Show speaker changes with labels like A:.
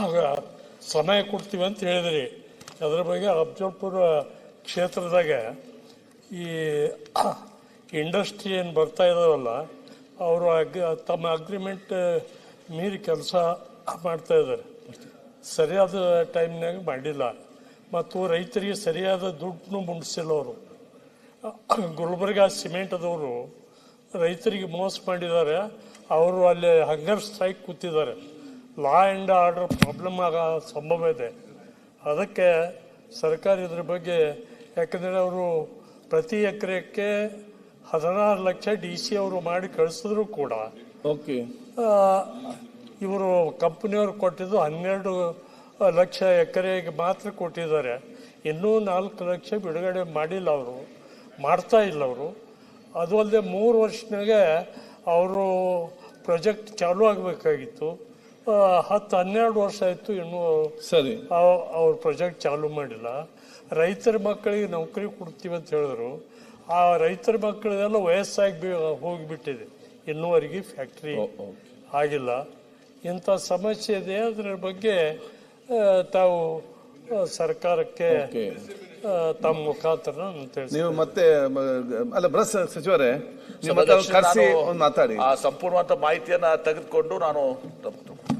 A: ಆಗ ಸಮಯ ಕೊಡ್ತೀವಿ ಅಂತ ಹೇಳಿದ್ರಿ. ಅದರ ಬಗ್ಗೆ ಅಫ್ಜಲ್ಪುರ ಕ್ಷೇತ್ರದಾಗ ಈ ಇಂಡಸ್ಟ್ರಿ ಏನು ಬರ್ತಾ ಇದಾವಲ್ಲ, ಅವರು ಅಗ್, ತಮ್ಮ ಅಗ್ರಿಮೆಂಟ್ ಮೀರಿ ಕೆಲಸ ಮಾಡ್ತಾ ಇದ್ದಾರೆ ಸರಿಯಾದ ಟೈಮ್ನಾಗ ಮಾಡಿಲ್ಲ. ಮತ್ತು ರೈತರಿಗೆ ಸರಿಯಾದ ದುಡ್ಡನ್ನು ಮುಂಡಿಸಿಲ್ಲ ಅವರು. ಗುಲ್ಬರ್ಗಾ ಸಿಮೆಂಟ್ದವರು ರೈತರಿಗೆ ಮೋಸ ಮಾಡಿದ್ದಾರೆ. ಅವರು ಅಲ್ಲಿ ಹಂಗರ್ ಸ್ಟ್ರೈಕ್ ಕೂತಿದ್ದಾರೆ. ಲಾ ಆ್ಯಂಡ್ ಆರ್ಡರ್ ಪ್ರಾಬ್ಲಮ್ ಆಗೋ ಸಂಭವ ಇದೆ. ಅದಕ್ಕೆ ಸರ್ಕಾರ ಇದ್ರ ಬಗ್ಗೆ ಯಾಕಂದರೆ ಅವರು ಪ್ರತಿ ಎಕರೆಕ್ಕೆ ಹದಿನಾರು ಲಕ್ಷ ಡಿ ಸಿ ಅವರು ಮಾಡಿ ಕಳಿಸಿದ್ರು ಕೂಡ.
B: ಓಕೆ
A: ಇವರು ಕಂಪ್ನಿಯವರು ಕೊಟ್ಟಿದ್ದು ಹನ್ನೆರಡು ಲಕ್ಷ ಎಕರೆಗೆ ಮಾತ್ರ ಕೊಟ್ಟಿದ್ದಾರೆ. ಇನ್ನೂ ನಾಲ್ಕು ಲಕ್ಷ ಬಿಡುಗಡೆ ಮಾಡಿಲ್ಲ ಅವರು ಮಾಡ್ತಾ ಇಲ್ಲ ಅವರು. ಅದು ಅಲ್ಲದೆ ಮೂರು ವರ್ಷನಾಗೆ ಅವರು ಪ್ರಾಜೆಕ್ಟ್ ಚಾಲೂ ಆಗಬೇಕಾಗಿತ್ತು. ಹತ್ತು ಹನ್ನೆರಡು ವರ್ಷ ಆಯಿತು ಇನ್ನೂ
B: ಸರಿ.
A: ಅವ್- ಅವ್ರ ಪ್ರಾಜೆಕ್ಟ್ ಚಾಲೂ ಮಾಡಿಲ್ಲ. ರೈತರ ಮಕ್ಕಳಿಗೆ ನೌಕರಿ ಕೊಡ್ತೀವಿ ಅಂತ ಹೇಳಿದ್ರು. ಆ ರೈತರ ಮಕ್ಕಳೆಲ್ಲ ವಯಸ್ಸಾಗಿ ಬಿ- ಹೋಗಿಬಿಟ್ಟಿದೆ. ಇನ್ನೂವರೆಗೆ ಫ್ಯಾಕ್ಟ್ರಿ. ಆಗಿಲ್ಲ. ಇಂಥ ಸಮಸ್ಯೆ ಇದೆ ಅದರ ಬಗ್ಗೆ ತಾವು ಸರ್ಕಾರಕ್ಕೆ ತಮ್ಮ ಮುಖಾಂತರ
B: ನೀವು ಮತ್ತೆ ಅಲ್ಲ ಬ್ರಸ್ ಸಚಿವರೇ ನೀವು ಮತ್ತೆ ಅವ್ರನ್ನ ಕರೆಸಿ ಒಂದು ಮಾತಾಡಿ.
C: ಆ ಸಂಪೂರ್ಣವಾದ ಮಾಹಿತಿಯನ್ನ ತೆಗೆದುಕೊಂಡು ನಾನು